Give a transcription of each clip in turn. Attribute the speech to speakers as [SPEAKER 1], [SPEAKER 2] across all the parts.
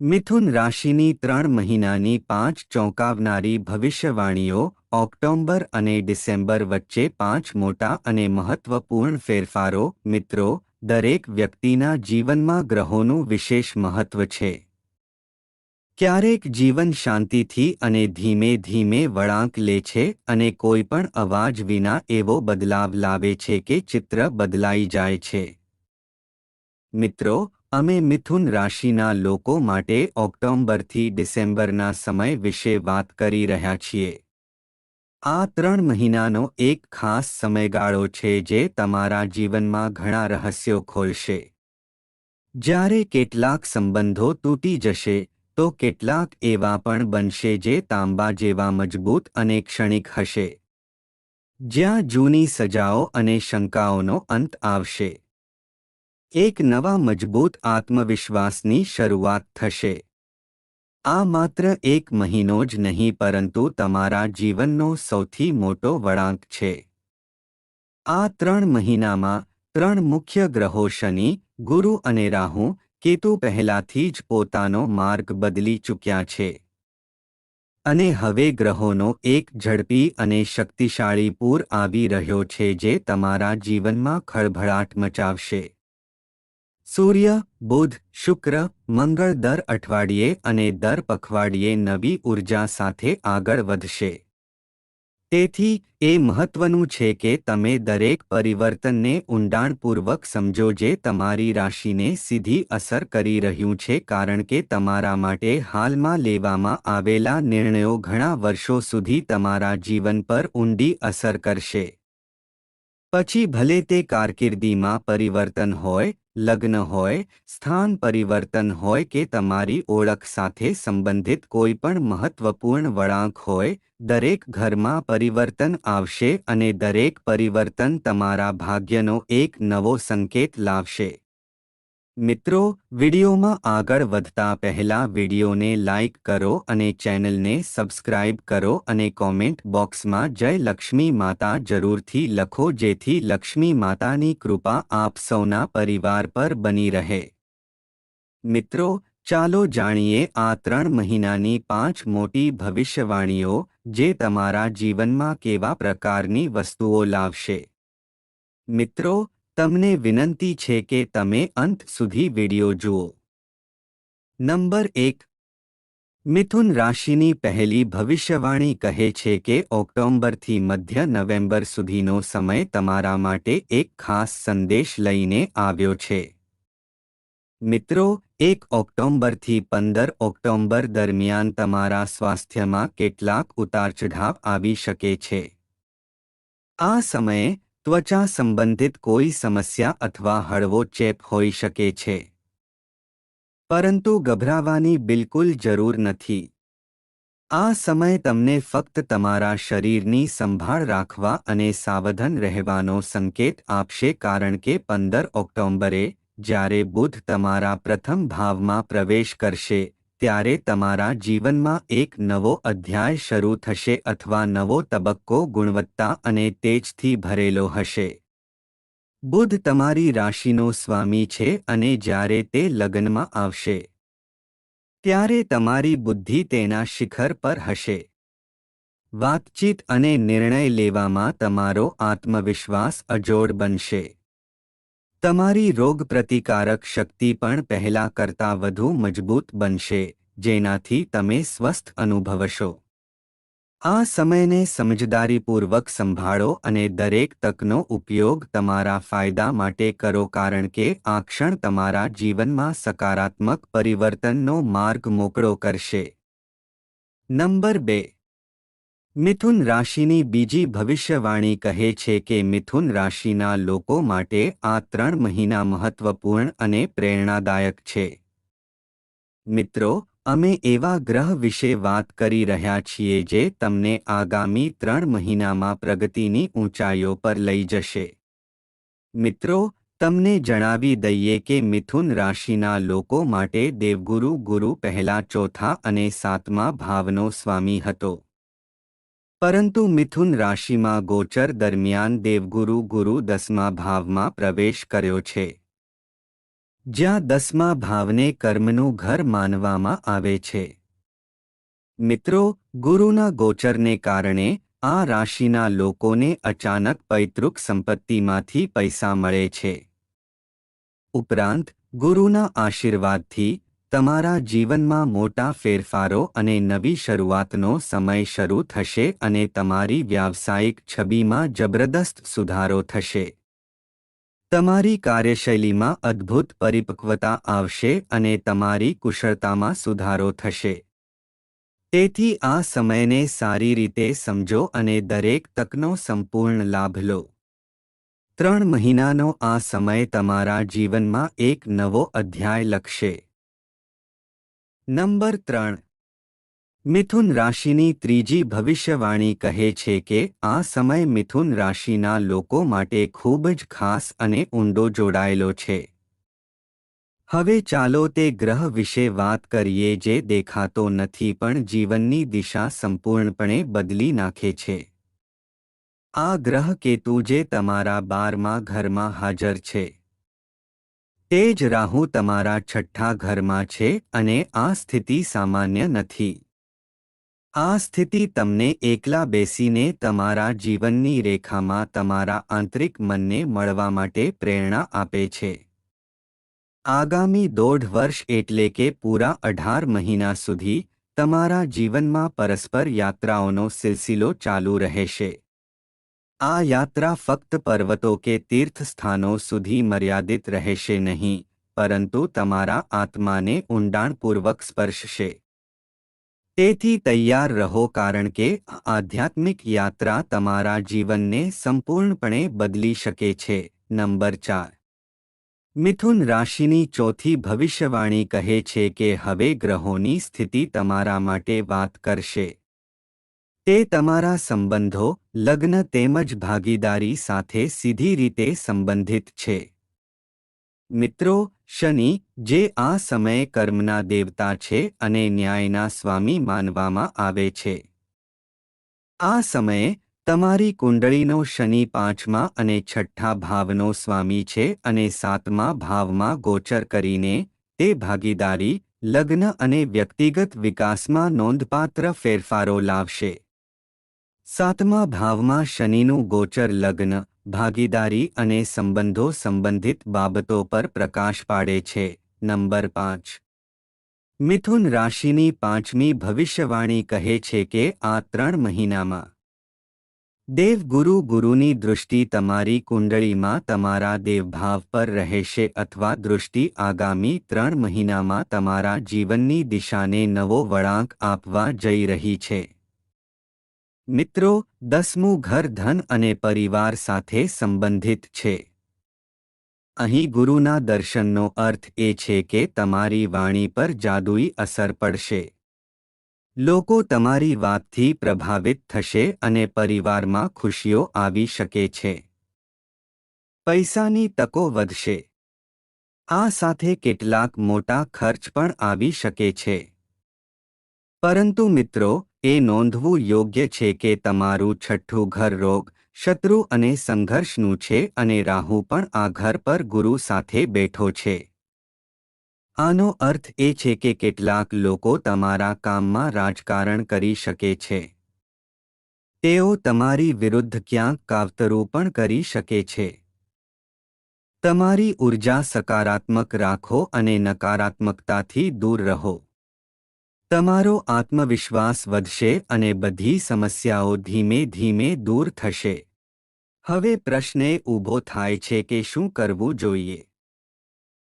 [SPEAKER 1] મિથુન રાશિની ત્રણ મહિનાની પાંચ ચોંકાવનારી ભવિષ્યવાણીઓ ઓક્ટોબર અને ડિસેમ્બર વચ્ચે પાંચ મોટા અને મહત્વપૂર્ણ ફેરફારો, મિત્રો, દરેક વ્યક્તિના જીવનમાં ગ્રહોનું વિશેષ મહત્વ છે. ક્યારેક જીવન શાંતિથી અને ધીમે ધીમે વળાંક લે છે અને કોઈ પણ અવાજ વિના એવો બદલાવ લાવે છે કે ચિત્ર બદલાઈ જાય છે. મિત્રો અમે મિથુન રાશિના લોકો માટે ઓક્ટોબરથી ડિસેમ્બરના સમય વિશે વાત કરી રહ્યા છીએ. આ ત્રણ મહિનાનો એક ખાસ સમયગાળો છે જે તમારા જીવનમાં ઘણા રહસ્યો ખોલશે. જ્યારે કેટલાક સંબંધો તૂટી જશે, તો કેટલાક એવા પણ બનશે જે તાંબા જેવા મજબૂત અને ક્ષણિક હશે. જ્યાં જૂની સજાઓ અને શંકાઓનો અંત આવશે. એક નવા મજબૂત આત્મવિશ્વાસની શરૂઆત થશે. આ માત્ર એક મહિનો જ નહીં, પરંતુ તમારા જીવનનો સૌથી મોટો વળાંક છે. આ ત્રણ મહિનામાં ત્રણ મુખ્ય ગ્રહો શનિ, ગુરુ અને રાહુ, કેતુ પહેલાથી જ પોતાનો માર્ગ બદલી ચૂક્યા છે. અને હવે ગ્રહોનો એક ઝડપી અને શક્તિશાળી પૂર આવી રહ્યો છે જે તમારા જીવનમાં ખળભળાટ મચાવશે. સૂર્ય, બુધ, શુક્ર, મંગળ દર અઠવાડિયે અને દર પખવાડિયે નવી ઊર્જા સાથે આગળ વધશે. તેથી, એ મહત્વનું છે કે તમે દરેક પરિવર્તનને ઊંડાણપૂર્વક સમજો જે તમારી રાશિને સીધી અસર કરી રહ્યું છે કારણ કે તમારા માટે હાલમાં લેવામાં આવેલા નિર્ણયો ઘણા વર્ષો સુધી તમારા જીવન પર ઊંડી અસર કરશે. પછી ભલે તે કારકિર્દીમાં પરિવર્તન હોય લગ્ન હોય, સ્થાન પરિવર્તન હોય કે તમારી ઓળખ સાથે સંબંધિત કોઈ પણ મહત્વપૂર્ણ વળાંક હોય, દરેક ઘરમાં પરિવર્તન આવશે અને દરેક પરિવર્તન તમારા ભાગ્યનો એક નવો સંકેત લાવશે. મિત્રો, વિડિયોમાં આગળ વધતા પહેલા વિડિયોને લાઇક કરો અને ચેનલને સબસ્ક્રાઇબ કરો અને કોમેન્ટ બોક્સમાં જય લક્ષ્મી માતા જરૂરથી લખો જેથી લક્ષ્મી માતાની કૃપા આપ સૌના પરિવાર પર બની રહે. મિત્રો, ચાલો જાણીએ આ ત્રણ મહિનાની પાંચ મોટી ભવિષ્યવાણીઓ જે તમારા જીવનમાં કેવા પ્રકારની વસ્તુઓ લાવશે. મિત્રો તમને વિનંતી છે કે તમે અંત સુધી વિડિયો જુઓ. નંબર એક. મિથુન રાશિની પહેલી ભવિષ્યવાણી કહે છે કે ઓક્ટોબરથી મધ્ય નવેમ્બર સુધીનો સમય તમારા માટે એક ખાસ સંદેશ લઈને આવ્યો છે. મિત્રો, એક ઓક્ટોબરથી પંદર ઓક્ટોબર દરમિયાન તમારા સ્વાસ્થ્યમાં કેટલાક ઉતારચઢાવ આવી શકે છે. આ સમયે ત્વચા સંબંધિત કોઈ સમસ્યા અથવા હળવો ચેપ હોઈ શકે છે. પરંતુ ગભરાવાની બિલકુલ જરૂર નથી. આ સમય તમને ફક્ત તમારા શરીરની સંભાળ રાખવા અને સાવધાન રહેવાનો સંકેત આપશે કારણ કે પંદર ઓક્ટોબરે જ્યારે બુધ તમારા પ્રથમ ભાવમાં પ્રવેશ કરશે. ત્યારે તમારા જીવનમાં એક નવો અધ્યાય શરૂ થશે અથવા નવો તબક્કો ગુણવત્તા અને તેજથી ભરેલો હશે. બુધ તમારી રાશિનો સ્વામી છે અને જ્યારે તે લગ્નમાં આવશે, ત્યારે તમારી બુદ્ધિ તેના શિખર પર હશે. વાતચીત અને નિર્ણય લેવામાં તમારો આત્મવિશ્વાસ અજોડ બનશે. તમારી રોગપ્રતિકારક શક્તિ પણ પહેલા કરતાં વધુ મજબૂત બનશે, જેનાથી તમે સ્વસ્થ અનુભવશો. આ સમયને સમજદારીપૂર્વક સંભાળો અને દરેક તકનો ઉપયોગ તમારા ફાયદા માટે કરો કારણ કે આ ક્ષણ તમારા જીવનમાં સકારાત્મક પરિવર્તનનો માર્ગ મોકળો કરશે. નંબર બે મિથુન રાશિની બીજી ભવિષ્યવાણી કહે છે કે મિથુન રાશિના લોકો માટે આ ત્રણ મહિના મહત્વપૂર્ણ અને પ્રેરણાદાયક છે. મિત્રો, અમે એવા ગ્રહ વિશે વાત કરી રહ્યા છીએ જે તમને આગામી ત્રણ મહિનામાં પ્રગતિની ઊંચાઈઓ પર લઈ જશે. મિત્રો, તમને જણાવી દઈએ કે મિથુન રાશિના લોકો માટે દેવગુરુ ગુરુ પહેલા ચોથા અને સાતમા ભાવનો સ્વામી હતો. પરંતુ મિથુન રાશિમાં ગોચર દરમિયાન દેવગુરુ ગુરુ દસમા ભાવમાં પ્રવેશ કર્યો છે. જ્યાં દસમા ભાવને કર્મનું ઘર માનવામાં આવે છે. મિત્રો, ગુરુના ગોચરને કારણે આ રાશિના લોકોને અચાનક પૈતૃક સંપત્તિમાંથી પૈસા મળે છે. ઉપરાંત, ગુરુના આશીર્વાદથી તમારા જીવનમાં મોટા ફેરફારો અને નવી શરૂઆતનો સમય શરૂ થશે અને તમારી વ્યાવસાયિક છબીમાં જબરદસ્ત સુધારો થશે. તમારી કાર્યશૈલીમાં અદ્ભુત પરિપક્વતા આવશે અને તમારી કુશળતામાં સુધારો થશે. તેથી આ સમયને સારી રીતે સમજો અને દરેક તકનો સંપૂર્ણ લાભ લો. ત્રણ મહિનાનો આ સમય તમારા જીવનમાં એક નવો અધ્યાય લખશે. નંબર ત્રણ. મિથુન રાશિની ત્રીજી ભવિષ્યવાણી કહે છે કે આ સમય મિથુન રાશિના લોકો માટે ખૂબ જ ખાસ અને ઊંડો જોડાયેલો છે. હવે ચાલો તે ગ્રહ વિશે વાત કરીએ જે દેખાતો નથી પણ જીવનની દિશા સંપૂર્ણપણે બદલી નાખે છે. આ ગ્રહ કેતુ જે તમારા બારમા ઘરમાં હાજર છે. તે જ રાહુ તમારા છઠ્ઠા ઘરમાં છે અને આ સ્થિતિ સામાન્ય નથી. આ સ્થિતિ તમને એકલા બેસીને તમારા જીવનની રેખામાં તમારા આંતરિક મનને મળવા માટે પ્રેરણા આપે છે. આગામી દોઢ વર્ષ એટલે કે પૂરા અઢાર મહિના સુધી તમારા જીવનમાં પરસ્પર યાત્રાઓનો સિલસિલો ચાલુ રહેશે. આ યાત્રા ફક્ત પર્વતો કે તીર્થસ્થાનો સુધી મર્યાદિત રહેશે નહીં, પરંતુ તમારા આત્માને ઊંડાણપૂર્વક સ્પર્શશે. તેથી તૈયાર રહો કારણ કે આધ્યાત્મિક યાત્રા તમારા જીવનને સંપૂર્ણપણે બદલી શકે છે. નંબર ચાર. મિથુન રાશિની ચોથી ભવિષ્યવાણી કહે છે કે હવે ગ્રહોની સ્થિતિ તમારા માટે વાત કરશે. તે તમારા સંબંધો, લગ્ન તેમજ ભાગીદારી સાથે સીધી રીતે સંબંધિત છે. મિત્રો, શનિ, જે આ સમયે કર્મના દેવતા છે અને ન્યાયના સ્વામી માનવામાં આવે છે. આ સમયે, તમારી કુંડળીનો શનિ પાંચમા અને છઠ્ઠા ભાવનો સ્વામી છે અને સાતમા ભાવમાં ગોચર કરીને, તે ભાગીદારી, લગ્ન અને વ્યક્તિગત વિકાસમાં નોંધપાત્ર ફેરફારો લાવશે. સાતમા ભાવમાં શનિનું ગોચર લગ્ન, ભાગીદારી અને સંબંધો સંબંધિત બાબતો પર પ્રકાશ પાડે છે. નંબર પાંચ. મિથુન રાશિની પાંચમી ભવિષ્યવાણી કહે છે કે આ ત્રણ મહિનામાં. દેવગુરુ ગુરુની દૃષ્ટિ તમારી કુંડળીમાં તમારા દેવભાવ પર રહેશે અથવા દૃષ્ટિ આગામી ત્રણ મહિનામાં તમારા જીવનની દિશાને નવો વળાંક આપવા જઈ રહી છે. મિત્રો, દસમું ઘર ધન અને પરિવાર સાથે સંબંધિત છે. અહીં ગુરુના દર્શનનો અર્થ એ છે કે તમારી વાણી પર જાદુઈ અસર પડશે. લોકો તમારી વાતથી પ્રભાવિત થશે અને પરિવારમાં ખુશીઓ આવી શકે છે. પૈસાની તકો વધશે. આ સાથે કેટલાક મોટા ખર્ચ પણ આવી શકે છે. પરંતુ મિત્રો, એ નોંધવું યોગ્ય છે કે તમારું છઠ્ઠું ઘર રોગ, શત્રુ અને સંઘર્ષનું છે અને રાહુ પણ આ ઘર પર ગુરુ સાથે બેઠો છે. આનો અર્થ એ છે કે કેટલાક લોકો તમારા કામમાં રાજકારણ કરી શકે છે. તેઓ તમારી વિરુદ્ધ ક્યાંક કાવતરું પણ કરી શકે છે. તમારી ઊર્જા સકારાત્મક રાખો અને નકારાત્મકતાથી દૂર રહો. તમારો આત્મવિશ્વાસ વધશે અને બધી સમસ્યાઓ ધીમે ધીમે દૂર થશે. હવે પ્રશ્ન ઊભો થાય છે કે શું કરવું જોઈએ?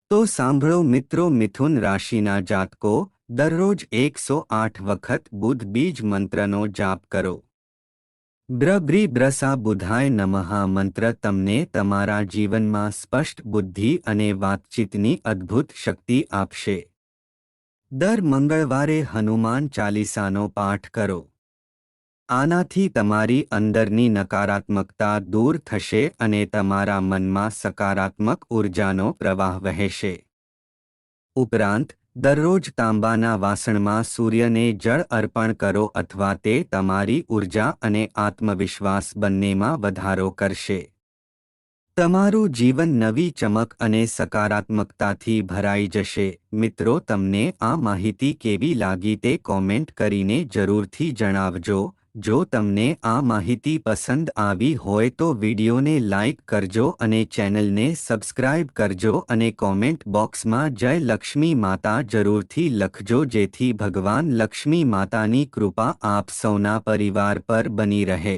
[SPEAKER 1] તો સાંભળો મિત્રો મિથુન રાશિના જાતકો, દરરોજ એકસો આઠ વખત બુધ બીજ મંત્રનો જાપ કરો. બ્રબ્રી બ્રસા બુધાય નમઃ મંત્ર તમને તમારા જીવનમાં સ્પષ્ટ બુદ્ધિ અને વાતચીતની અદ્ભુત શક્તિ આપશે. દર મંગળવારે હનુમાન ચાલીસાનો પાઠ કરો. આનાથી તમારી અંદરની નકારાત્મકતા દૂર થશે અને તમારા મનમાં સકારાત્મક ઊર્જાનો પ્રવાહ વહેશે. ઉપરાંત, દરરોજ તાંબાના વાસણમાં સૂર્યને જળ અર્પણ કરો અથવા તે તમારી ઊર્જા અને આત્મવિશ્વાસ બંનેમાં વધારો કરશે. તમારું જીવન નવી ચમક અને સકારાત્મકતાથી ભરાઈ જશે. મિત્રો, તમને આ માહિતી કેવી લાગી તે કોમેન્ટ કરીને જરૂરથી જણાવજો. જો તમને આ માહિતી પસંદ આવી હોય તો વિડીયોને લાઇક કરજો અને ચેનલને સબસ્ક્રાઇબ કરજો અને કોમેન્ટ બોક્સમાં જય લક્ષ્મી માતા જરૂરથી લખજો જેથી ભગવાન લક્ષ્મી માતાની કૃપા આપ સૌના પરિવાર પર બની રહે.